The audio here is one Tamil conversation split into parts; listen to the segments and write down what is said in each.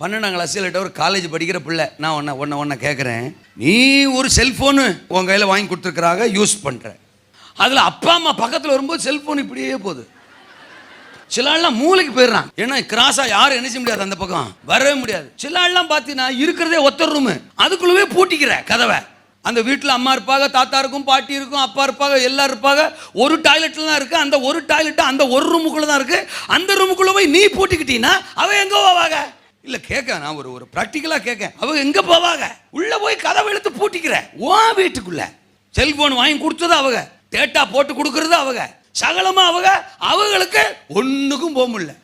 பன்னெண்டாம் கிளாஸில் ஒரு காலேஜ் படிக்கிற பிள்ளை. நான் ஒன்றை ஒன்ன ஒன்ன கேட்குறேன் நீ ஒரு செல்ஃபோனு உன் கையில் வாங்கி கொடுத்துருக்குறாங்க யூஸ் பண்ணுற அதில் அப்பா அம்மா பக்கத்தில் வரும்போது செல்ஃபோன் இப்படியே போகுது. சில ஆள்லாம் மூளைக்கு போயிடுறான். ஏன்னா கிராஸாக யாரும் என்ன செய்ய முடியாது அந்த பக்கம். வரவே முடியாது. சில ஆள்லாம் பார்த்தீங்கன்னா இருக்கிறதே ஒத்த ரூமு அதுக்குள்ளவே பூட்டிக்கிற கதவை. அந்த வீட்டில் அம்மா இருப்பாங்க தாத்தா இருக்கும் பாட்டி இருக்கும் அப்பா இருப்பாங்க எல்லாரும் இருப்பாங்க ஒரு டாய்லெட்டில் தான் இருக்குது அந்த ஒரு டாய்லெட்டு அந்த ஒரு ரூமுக்குள்ளே தான் இருக்குது அந்த ரூமுக்குள்ளே போய் நீ பூட்டிக்கிட்டீங்கன்னா அவன் எங்கே போவாங்க இல்ல கேட்க நான் ஒரு ஒரு ப்ராக்டிக்கலா கேட்க அவங்க எங்க போவாங்க? உள்ள போய் கதவை இழுத்து பூட்டிக்கிற உன் வீட்டுக்குள்ள. செல்போன் வாங்கி கொடுத்தது அவங்க. டேட்டா போட்டு கொடுக்கறது அவங்க. சகலமா அவங்க. அவங்களுக்கு ஒண்ணுக்கும் போக முடியல.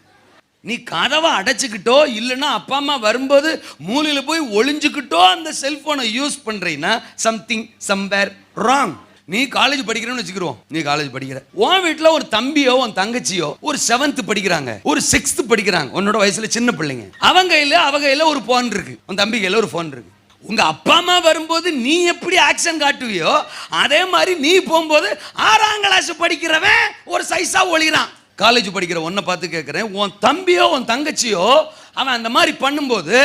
நீ கதவை அடைச்சிக்கிட்டோ இல்லைன்னா அப்பா அம்மா வரும்போது மூலையில் போய் ஒளிஞ்சுக்கிட்டோ அந்த செல்போனை யூஸ் பண்றீங்கன்னா சம்திங் சம்பேர் ராங் நீ காலேஜ் படிக்கிறேன்னு வச்சுக்கிறோம் நீ காலேஜ் படிக்கிற உன் வீட்டில் ஒரு தம்பியோ உன் தங்கச்சியோ ஒரு செவன்த் படிக்கிறாங்க. ஒரு சிக்ஸ்த் படிக்கிறாங்க. உன்னோட வயசுல சின்ன பிள்ளைங்க. அவங்க கையில் அவ கையில் ஒரு ஃபோன் இருக்கு. உன் தம்பி கையில் ஒரு ஃபோன் இருக்கு. உங்க அப்பா அம்மா வரும்போது நீ எப்படி ஆக்ஷன் காட்டுவியோ அதே மாதிரி நீ போகும்போது ஆறாம் கிளாஸ் படிக்கிறவன் ஒரு சைஸா ஒளிகிறான் காலேஜ் படிக்கிற உன்னை பார்த்து கேட்குறேன் உன் தம்பியோ உன் தங்கச்சியோ அவன் அந்த மாதிரி பண்ணும்போது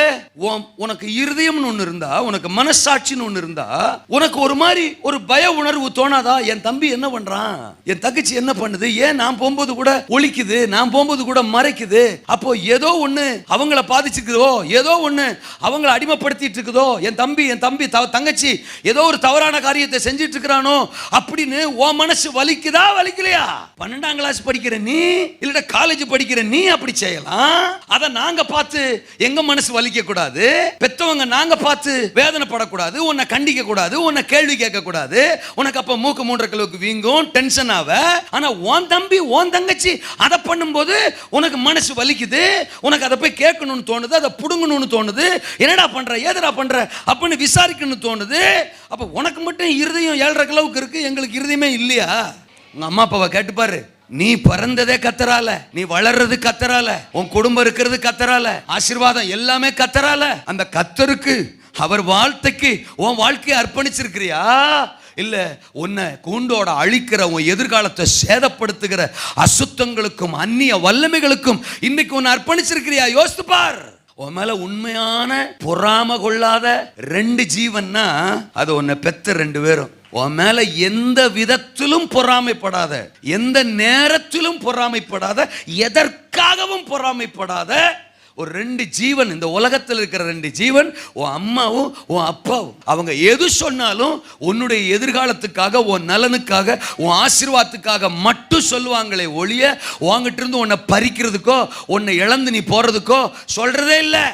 உனக்கு இருதயம்னு ஒன்று இருந்தா உனக்கு மனசாட்சின்னு ஒன்று இருந்தா உனக்கு ஒரு மாதிரி ஒரு பய உணர்வு தோணாதா? என் தம்பி என்ன பண்றான்? என் தங்கச்சி என்ன பண்ணுது? ஏன் நான் போகும்போது கூட ஒழிக்குது நான் போகும்போது கூட மறைக்குது? அப்போ ஏதோ ஒன்று அவங்கள பாதிச்சிருக்குதோ ஏதோ ஒன்று அவங்கள அடிமைப்படுத்திட்டு இருக்குதோ என் தம்பி என் தம்பி த- தங்கச்சி ஏதோ ஒரு தவறான காரியத்தை செஞ்சுட்டு இருக்கிறானோ அப்படின்னு உன் மனசு வலிக்குதா? வலிக்கலையா? பன்னெண்டாம் கிளாஸ் படிக்கிற நீ இல்ல காலேஜ் படிக்கிற நீ அப்படி செய்யலாம். அதை நாங்க பார்த்து எங்க மனசு வலிக்க கூடாது பெத்தவங்க நாங்க பார்த்து வேதனைப்படக்கூடாது உன்னை கண்டிக்க கூடாது உன்னை கேள்வி கேட்க கூடாது உனக்கு அப்ப மூக்கு மூன்றரை கிலோவுக்கு வீங்கும் டென்ஷன் ஆவ. ஆனா உன் தம்பி உன் தங்கச்சி அதை பண்ணும்போது உனக்கு மனசு வலிக்குது. உனக்கு அதை போய் கேட்கணும்னு தோணுது அதை புடுங்கணும்னு தோணுது. என்னடா பண்ற ஏதடா பண்ற அப்படின்னு விசாரிக்கணும்னு தோணுது. அப்ப உனக்கு மட்டும் இருதயம் ஏழரை கிலோவுக்கு இருக்கு எங்களுக்கு இருதயமே இல்லையா? உங்க அம்மா அப்பாவை கேட்டுப்பாரு. நீ பிறந்ததே கத்தரால நீ வளர்றது கத்தரால உன் குடும்பம் இருக்கிறது கத்தரால ஆசீர்வாதம் எல்லாமே கத்தரால. அந்த கத்தருக்கு அவர் வாழ்த்தைக்கு உன் வாழ்க்கையை அர்ப்பணிச்சிருக்கிறியா? இல்ல உன்னை கூண்டோட அழிக்கிற உன் எதிர்காலத்தை சேதப்படுத்துகிற அசுத்தங்களுக்கும் அந்நிய வல்லமைகளுக்கும் இன்னைக்கு உன்னை அர்ப்பணிச்சிருக்கிறியா? யோசித்து பார். உன் மேல உண்மையான பொறாம கொள்ளாத ரெண்டு ஜீவன்னா அது உன்னை பெத்த ரெண்டு பேரும். உன் மேல எந்த விதத்திலும் பொறாமைப்படாத எந்த நேரத்திலும் பொறாமைப்படாத எதற்காகவும் பொறாமைப்படாத ஒரு ரெண்டு ஜீவன் இந்த உலகத்தில் இருக்கிற ரெண்டு ஜீவன் உன் அம்மாவும் உன் அப்பாவும். அவங்க எது சொன்னாலும் உன்னுடைய எதிர்காலத்துக்காக உன் நலனுக்காக உன் ஆசீர்வாதத்துக்காக மட்டும் சொல்லுவாங்களே ஒழிய உங்ககிட்ட இருந்து உன்னை பறிக்கிறதுக்கோ உன்னை இழந்து நீ போறதுக்கோ சொல்றதே இல்லை.